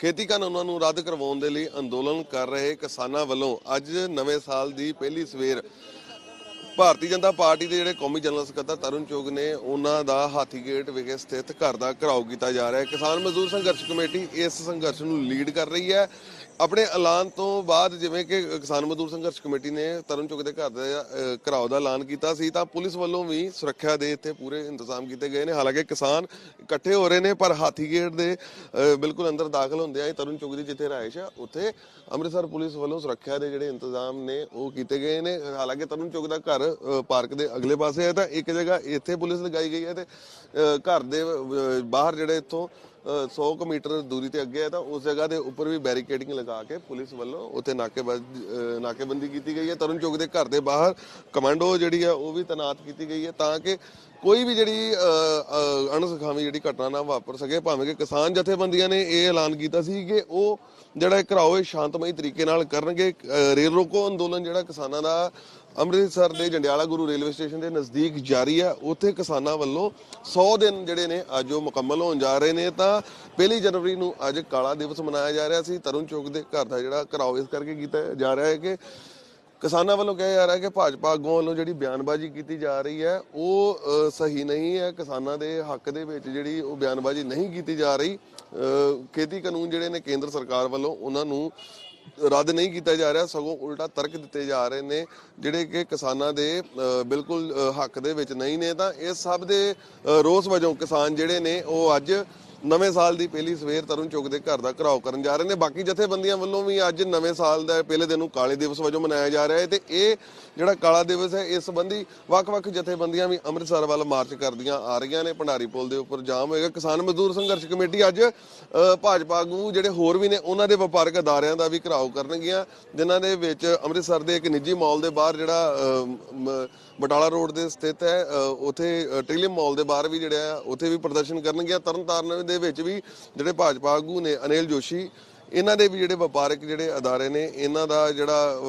ਖੇਤੀ ਕਾਨੂੰਨਾਂ ਨੂੰ ਰੱਦ ਕਰਵਾਉਣ ਦੇ ਲਈ ਅੰਦੋਲਨ ਕਰ ਰਹੇ ਕਿਸਾਨਾਂ ਵੱਲੋਂ ਅੱਜ ਨਵੇਂ ਸਾਲ ਦੀ ਪਹਿਲੀ ਸਵੇਰ ਭਾਰਤੀ ਜਨਤਾ ਪਾਰਟੀ ਦੇ ਜਿਹੜੇ ਕੌਮੀ ਜਨਰਲ ਸਕੱਤਰ ਤਰੁਣ ਚੁਗ ਨੇ, ਉਹਨਾਂ ਦਾ ਹਾਥੀਗੇਟ ਵਿਖੇ ਸਥਿਤ ਘਰ ਦਾ ਘਰਾਓ ਕੀਤਾ ਜਾ ਰਿਹਾ ਹੈ। ਕਿਸਾਨ ਮਜ਼ਦੂਰ ਸੰਘਰਸ਼ ਕਮੇਟੀ ਇਸ ਸੰਘਰਸ਼ ਨੂੰ ਲੀਡ ਕਰ ਰਹੀ ਹੈ। ਆਪਣੇ ਐਲਾਨ ਤੋਂ ਬਾਅਦ ਜਿਵੇਂ ਕਿ ਕਿਸਾਨ ਮਜ਼ਦੂਰ ਸੰਘਰਸ਼ ਕਮੇਟੀ ਨੇ ਤਰੁਣ ਚੁਗ ਦੇ ਘਰ ਦਾ ਘਰਾਓ ਦਾ ਐਲਾਨ ਕੀਤਾ ਸੀ, ਤਾਂ ਪੁਲਿਸ ਵੱਲੋਂ ਵੀ ਸੁਰੱਖਿਆ ਦੇ ਇੱਥੇ ਪੂਰੇ ਇੰਤਜ਼ਾਮ ਕੀਤੇ ਗਏ ਨੇ। ਹਾਲਾਂਕਿ ਕਿਸਾਨ ਇਕੱਠੇ ਹੋ ਰਹੇ ਨੇ, ਪਰ ਹਾਥੀਗੇਟ ਦੇ ਬਿਲਕੁਲ ਅੰਦਰ ਦਾਖਲ ਹੁੰਦੇ ਆ। ਤਰੁਣ ਚੁਗ ਦੀ ਜਿੱਥੇ ਰਿਹਾਇਸ਼ ਆ, ਉੱਥੇ ਅੰਮ੍ਰਿਤਸਰ ਪੁਲਿਸ ਵੱਲੋਂ ਸੁਰੱਖਿਆ ਦੇ ਜਿਹੜੇ ਇੰਤਜ਼ਾਮ ਨੇ, ਉਹ ਕੀਤੇ ਗਏ ਨੇ। ਹਾਲਾਂਕਿ ਤਰੁਣ ਚੁਗ ਦਾ ਘਰ ਅ, ਪਾਰਕ ਦੇ ਅਗਲੇ ਪਾਸੇ ਹੈ ਤਾਂ ਇੱਕ ਜਗ੍ਹਾ ਇੱਥੇ ਪੁਲਿਸ ਲਗਾਈ ਗਈ ਹੈ ਤੇ ਘਰ ਦੇ ਬਾਹਰ ਜਿਹੜੇ ਇੱਥੋਂ ਅ, 100 ਕੁ ਮੀਟਰ ਦੂਰੀ ਤੇ ਅੱਗੇ ਹੈ ਤਾਂ ਉਸ ਜਗ੍ਹਾ ਦੇ ਉੱਪਰ ਵੀ ਬੈਰੀਕੇਡਿੰਗ ਲਗਾ ਕੇ ਪੁਲਿਸ ਵੱਲੋਂ ਉੱਥੇ ਨਾਕੇਬਾਜ਼ੀ ਨਾਕੇਬੰਦੀ ਕੀਤੀ ਗਈ ਹੈ। ਤਰੁਣ ਚੌਕ ਦੇ ਘਰ ਦੇ ਬਾਹਰ ਕਮਾਂਡੋ ਜਿਹੜੀ ਹੈ ਉਹ ਵੀ ਤੈਨਾਤ ਕੀਤੀ ਗਈ ਹੈ ਤਾਂ ਕਿ ਕੋਈ ਵੀ ਜਿਹੜੀ ਅ, ਅਣਸੁਖਾਵੀ ਜਿਹੜੀ ਘਟਨਾ ਨਾ ਵਾਪਰ ਸਕੇ ਭਾਵੇਂ ਕਿ ਕਿਸਾਨ ਜਥੇਬੰਦੀਆਂ ਨੇ ਇਹ ਐਲਾਨ ਕੀਤਾ ਸੀ ਕਿ ਉਹ ਜਿਹੜਾ ਘਰਾਓ ਇਹ ਸ਼ਾਂਤਮਈ ਤਰੀਕੇ ਨਾਲ ਕਰਨਗੇ। ਰੇਲ ਰੋਕੋ ਅੰਦੋਲਨ ਜਿਹੜਾ ਕਿਸਾਨਾਂ ਦਾ ਅੰਮ੍ਰਿਤਸਰ ਦੇ ਜੰਡਿਆਲਾ ਗੁਰੂ ਰੇਲਵੇ ਸਟੇਸ਼ਨ ਦੇ ਨਜ਼ਦੀਕ ਜਾਰੀ ਹੈ ਉੱਥੇ ਕਿਸਾਨਾਂ ਵੱਲੋਂ 100 ਦਿਨ ਜਿਹੜੇ ਨੇ ਅੱਜ ਉਹ ਮੁਕੰਮਲ ਹੋਣ ਜਾ ਰਹੇ ਨੇ। ਤਾਂ ਪਹਿਲੀ ਜਨਵਰੀ ਨੂੰ ਅੱਜ ਕਾਲਾ ਦਿਵਸ ਮਨਾਇਆ ਜਾ ਰਿਹਾ ਸੀ। ਤਰੁਣ ਚੌਕ ਦੇ ਘਰ ਦਾ ਜਿਹੜਾ ਘਰਾਓ ਇਸ ਕਰਕੇ ਕੀਤਾ ਜਾ ਰਿਹਾ ਹੈ ਕਿ ਕਿਸਾਨਾਂ ਵੱਲੋਂ ਕਿਹਾ ਜਾ ਰਿਹਾ ਕਿ ਭਾਜਪਾ ਆਗੂਆਂ ਵੱਲੋਂ ਜਿਹੜੀ ਬਿਆਨਬਾਜ਼ੀ ਕੀਤੀ ਜਾ ਰਹੀ ਹੈ, ਉਹ ਸਹੀ ਨਹੀਂ ਹੈ। ਕਿਸਾਨਾਂ ਦੇ ਹੱਕ ਦੇ ਵਿੱਚ ਜਿਹੜੀ ਉਹ ਬਿਆਨਬਾਜ਼ੀ ਨਹੀਂ ਕੀਤੀ ਜਾ ਰਹੀ ਖੇਤੀ ਕਾਨੂੰਨ ਜਿਹੜੇ ਨੇ ਕੇਂਦਰ ਸਰਕਾਰ ਵੱਲੋਂ ਉਹਨਾਂ ਨੂੰ ਰੱਦ ਨਹੀਂ ਕੀਤਾ ਜਾ ਰਿਹਾ, ਸਗੋਂ ਉਲਟਾ ਤਰਕ ਦਿੱਤੇ ਜਾ ਰਹੇ ਨੇ। ਜਿਹੜੇ ਕਿ ਕਿਸਾਨਾਂ ਦੇ ਬਿਲਕੁਲ ਹੱਕ ਦੇ ਵਿੱਚ ਨਹੀਂ ਨੇ, ਤਾਂ ਇਸ ਸਭ ਦੇ ਰੋਸ ਵਜੋਂ ਕਿਸਾਨ ਜਿਹੜੇ ਨੇ, ਉਹ ਅੱਜ ਨਵੇਂ ਸਾਲ ਦੀ ਪਹਿਲੀ ਸਵੇਰ ਤਰੁਣ ਚੌਕ ਦੇ ਘਰ ਦਾ ਘਰਾਓ ਕਰਨ ਜਾ ਰਹੇ ਨੇ। ਬਾਕੀ ਜਥੇਬੰਦੀਆਂ ਵੱਲੋਂ ਵੀ ਅੱਜ ਨਵੇਂ ਸਾਲ ਦਾ ਪਹਿਲੇ ਦਿਨ ਨੂੰ ਕਾਲੇ ਦਿਵਸ ਵਜੋਂ ਮਨਾਇਆ ਜਾ ਰਿਹਾ ਹੈ ਤੇ ਇਹ ਜਿਹੜਾ ਕਾਲਾ ਦਿਵਸ ਹੈ ਇਸ ਸੰਬੰਧੀ ਵੱਖ-ਵੱਖ ਜਥੇਬੰਦੀਆਂ ਵੀ ਅੰਮ੍ਰਿਤਸਰ ਵੱਲ ਮਾਰਚ ਕਰਦੀਆਂ ਆ ਰਹੀਆਂ ਨੇ। ਭੰਡਾਰੀ ਪੁਲ ਦੇ ਉੱਪਰ ਜਾਮ ਹੋਏਗਾ। ਕਿਸਾਨ ਮਜ਼ਦੂਰ ਸੰਘਰਸ਼ ਕਮੇਟੀ ਅੱਜ ਭਾਜਪਾ ਆਗੂ ਜਿਹੜੇ ਹੋਰ ਵੀ ਨੇ ਉਹਨਾਂ ਦੇ ਵਪਾਰਕ ਅਦਾਰਿਆਂ ਦਾ ਵੀ ਘਰਾਓ ਕਰਨਗੀਆਂ ਜਿਨ੍ਹਾਂ ਦੇ ਵਿੱਚ ਅੰਮ੍ਰਿਤਸਰ ਦੇ ਇੱਕ ਨਿੱਜੀ ਮਾਲ ਦੇ ਬਾਹਰ ਜਿਹੜਾ ਬਟਾਲਾ ਰੋਡ ਦੇ ਸਥਿਤ ਹੈ ਅ, ਉਥੇ ਟ੍ਰਿਲੀਅਮ ਮਾਲ ਦੇ ਬਾਹਰ ਵੀ ਜਿਹੜਾ ਆ ਉਥੇ ਵੀ ਪ੍ਰਦਰਸ਼ਨ ਕਰਨਗੇ ਤਰਨਤਾਰਨ ਦੇ ਵਿੱਚ ਵੀ ਜਿਹੜੇ ਭਾਜਪਾ ਆਗੂ ਨੇ ਅਨਿਲ ਜੋਸ਼ੀ, ਇਹਨਾਂ ਦੇ ਵੀ ਜਿਹੜੇ ਵਪਾਰਕ ਜਿਹੜੇ ਅਦਾਰੇ ਨੇ, ਇਹਨਾਂ ਦਾ ਜਿਹੜਾ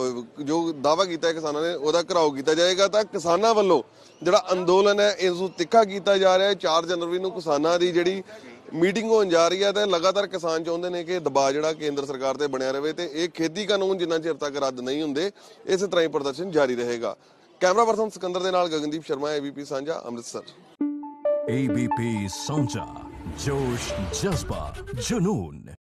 ਜੋ ਦਾਵਾ ਕੀਤਾ ਹੈ ਕਿਸਾਨਾਂ ਨੇ, ਉਹਦਾ ਘਰਾਓ ਕੀਤਾ ਜਾਏਗਾ। ਤਾਂ ਕਿਸਾਨਾਂ ਵੱਲੋਂ ਜਿਹੜਾ ਅੰਦੋਲਨ ਹੈ, ਇਸ ਨੂੰ ਤਿੱਖਾ ਕੀਤਾ ਜਾ ਰਿਹਾ ਹੈ। 4 ਜਨਵਰੀ ਨੂੰ ਕਿਸਾਨਾਂ ਦੀ ਜਿਹੜੀ ਮੀਟਿੰਗ ਹੋਣ ਜਾ ਰਹੀ ਹੈ ਤੇ ਲਗਾਤਾਰ ਕਿਸਾਨ ਚਾਹੁੰਦੇ ਨੇ ਕਿ ਦਬਾਅ ਜਿਹੜਾ ਕੇਂਦਰ ਸਰਕਾਰ ਤੇ ਬਣਿਆ ਰਹੇ ਤੇ ਇਹ ਖੇਤੀ ਕਾਨੂੰਨ ਜਿੰਨਾ ਚਿਰ ਤੱਕ ਰੱਦ ਨਹੀਂ ਹੁੰਦੇ, ਇਸੇ ਤਰ੍ਹਾਂ ਹੀ ਪ੍ਰਦਰਸ਼ਨ ਜਾਰੀ ਰਹੇਗਾ। ਕੈਮਰਾ ਪਰਸਨ ਸਿਕੰਦਰ ਦੇ ਨਾਲ ਗਗਨਦੀਪ ਸ਼ਰਮਾ ABP ਸਾਂਝਾ, ਅੰਮ੍ਰਿਤਸਰ। ABP ਸਾਂਝਾ। जोश जज्बा जुनून